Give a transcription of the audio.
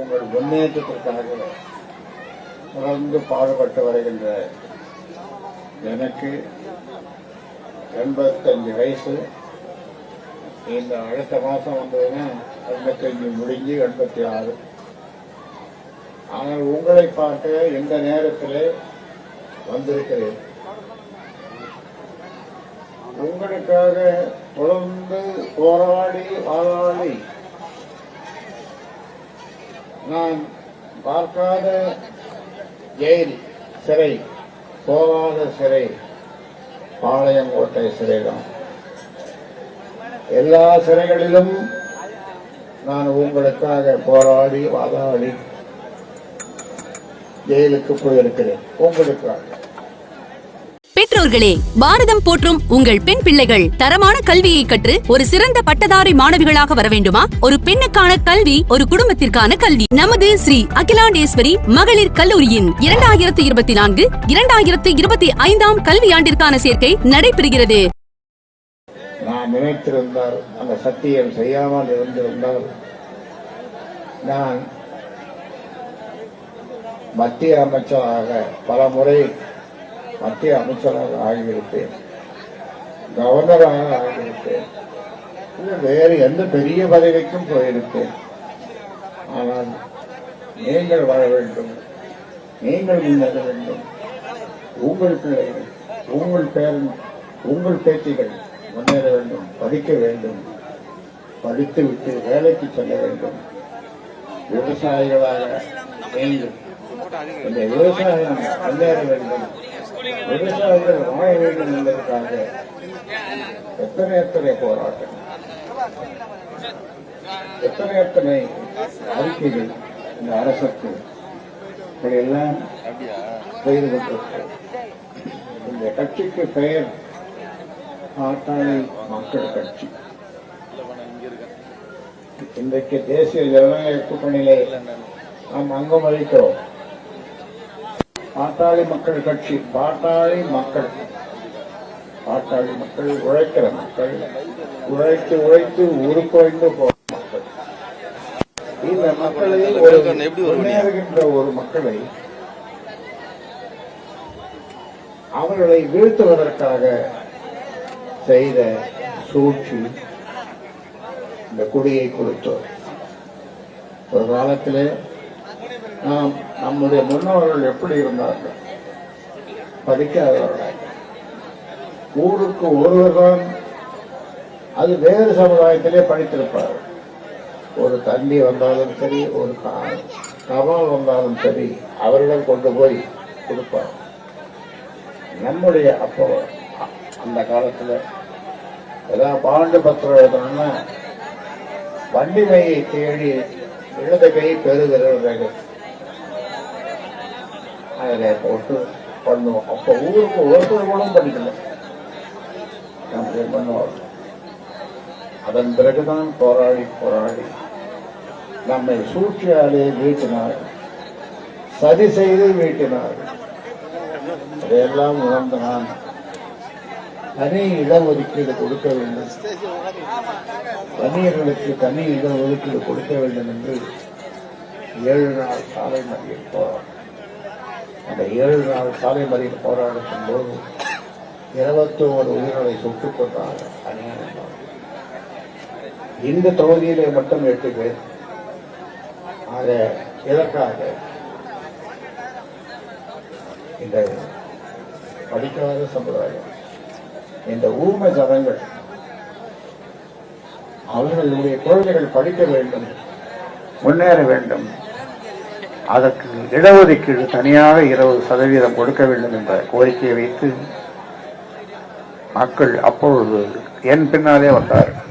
எங்கள் முன்னேற்றத்திற்காக தொடர்ந்து பாடுபட்டு வருகின்ற எனக்கு எண்பத்தஞ்சு வயசு. இந்த அடுத்த மாதம் வந்ததுன்னா எண்பத்தஞ்சு முடிஞ்சு எண்பத்தி ஆறு. ஆனால் உங்களை பார்க்க இந்த நேரத்தில் வந்திருக்கிறேன். உங்களுக்காக தொடர்ந்து போராடி வாதாடி நான் பார்க்காத ஜெயில் சிறை போகாத சிறை பாளையங்கோட்டை சிறைதான். எல்லா சிறைகளிலும் நான் உங்களுக்காக போராடி வாதாடி ஜெயிலுக்கு போயிருக்கிறேன். உங்களுக்காக. பெற்றோர்களே பாரதம் போற்றும் உங்கள் பெண் பிள்ளைகள் தரமான கல்வியை கற்று ஒரு சிறந்த பட்டதாரி மாணவிகளாக வர வேண்டுமா? ஒரு பெண்ணுக்கான கல்வி ஒரு குடும்பத்திற்கான கல்வி. நமது ஸ்ரீ அகிலாண்டேஸ்வரி மகளிர் கல்லூரியின் இரண்டாயிரத்து இருபத்தி நான்கு இரண்டாயிரத்து இருபத்தி ஐந்தாம் கல்வியாண்டிற்கான சேர்க்கை நடைபெறுகிறது. நான் நினைத்திருந்தால் அந்த சத்தியம் செய்யாமல் இருந்திருந்தால் நான் மத்திய அமைச்சராக பல முறை மத்திய அமைச்சராக ஆகியிருப்பேன் கவர்னராக ஆகியிருப்பேன் வேறு எந்த பெரிய பதவிக்கும் போயிருப்பேன் ஆனால் நீங்கள் வாழ வேண்டும். நீங்கள் முன்னேற வேண்டும். உங்கள் பிள்ளைகள் உங்கள் பேரன் உங்கள் பேத்திகள் முன்னேற வேண்டும் படிக்க வேண்டும். படித்து விட்டு வேலைக்கு செல்ல வேண்டும். விவசாயிகளாக நீங்கள் இந்த விவசாயம் முன்னேற வேண்டும். விவசாயிகள் வாழ வேண்டும் என்பதற்காக எத்தனை எத்தனை போராட்டம் எத்தனை எத்தனை அறிக்கைகள் இந்த அரசுக்கு? இப்படியெல்லாம் செய்து கொண்டிருக்கிறது. இந்த கட்சிக்கு பெயர் பாட்டாளி மக்கள் கட்சி. இன்றைக்கு தேசிய ஜனநாயக கூட்டணியிலே நாம் அங்கம் வகிக்கிறோம். பாட்டாளி மக்கள் கட்சி பாட்டாளி மக்கள். பாட்டாளி மக்கள் உழைக்கிற மக்கள் உழைத்து உழைத்து உருக்குலைந்து போற மக்கள். இந்த மக்களை முன்னேறுகின்ற ஒரு மக்களை அவர்களை வீழ்த்துவதற்காக செய்த சூழ்ச்சி இந்த குடியை கொடுத்தோர் ஒரு காலத்திலே நாம் நம்முடைய முன்னோர்கள் எப்படி இருந்தார்கள்? படிக்காதவர்கள். ஊருக்கு ஒருவர்தான் அது வேறு சமுதாயத்திலே படித்திருப்பார். ஒரு தண்ணி வந்தாலும் சரி ஒரு கா- வந்தாலும் சரி அவரிடம் கொண்டு போய் கொடுப்பார். நம்முடைய அப்போ அந்த காலத்துல ஏதாவது பாண்டு பத்திரம் எழுதணும்னா வண்டிமையை தேடி இடது கை பெறுகிறது அதில் போட்டு பண்ணுவோம் அப்போ ஊருக்கு ஒருத்தர் கூட படிக்கல பண்ணுவோம் அதன் பிறகுதான் போராடி போராடி நம்மை சூழ்ச்சியாலே வீட்டினார் சதி செய்து வீட்டினார் அதையெல்லாம் உணர்ந்த நான் தனி இடஒதுக்கீடு கொடுக்க வேண்டும் தனியர்களுக்கு தனி இடஒதுக்கீடு கொடுக்க வேண்டும் என்று ஏழு நாள் காலை மறியல் போராட்டம் அந்த ஏழு நாள் சாலை மறியல் போராடத்தின் போது இருபத்தி ஒரு உயிர்களை சுட்டுக் கொண்டார் இந்த தொகுதியிலே மட்டும் எட்டு பேர் ஆக இதற்காக இந்த படிக்காத சம்பிரதாயம் இந்த ஊமை ஜனங்கள் அவர்களுடைய குழந்தைகள் படிக்க வேண்டும் முன்னேற வேண்டும். அதற்கு இடஒதுக்கீடு தனியாக இருபது சதவீதம் கொடுக்க வேண்டும் என்ற கோரிக்கையை வைத்து மக்கள் அப்பொழுது என் பின்னாலே வந்தார்கள்.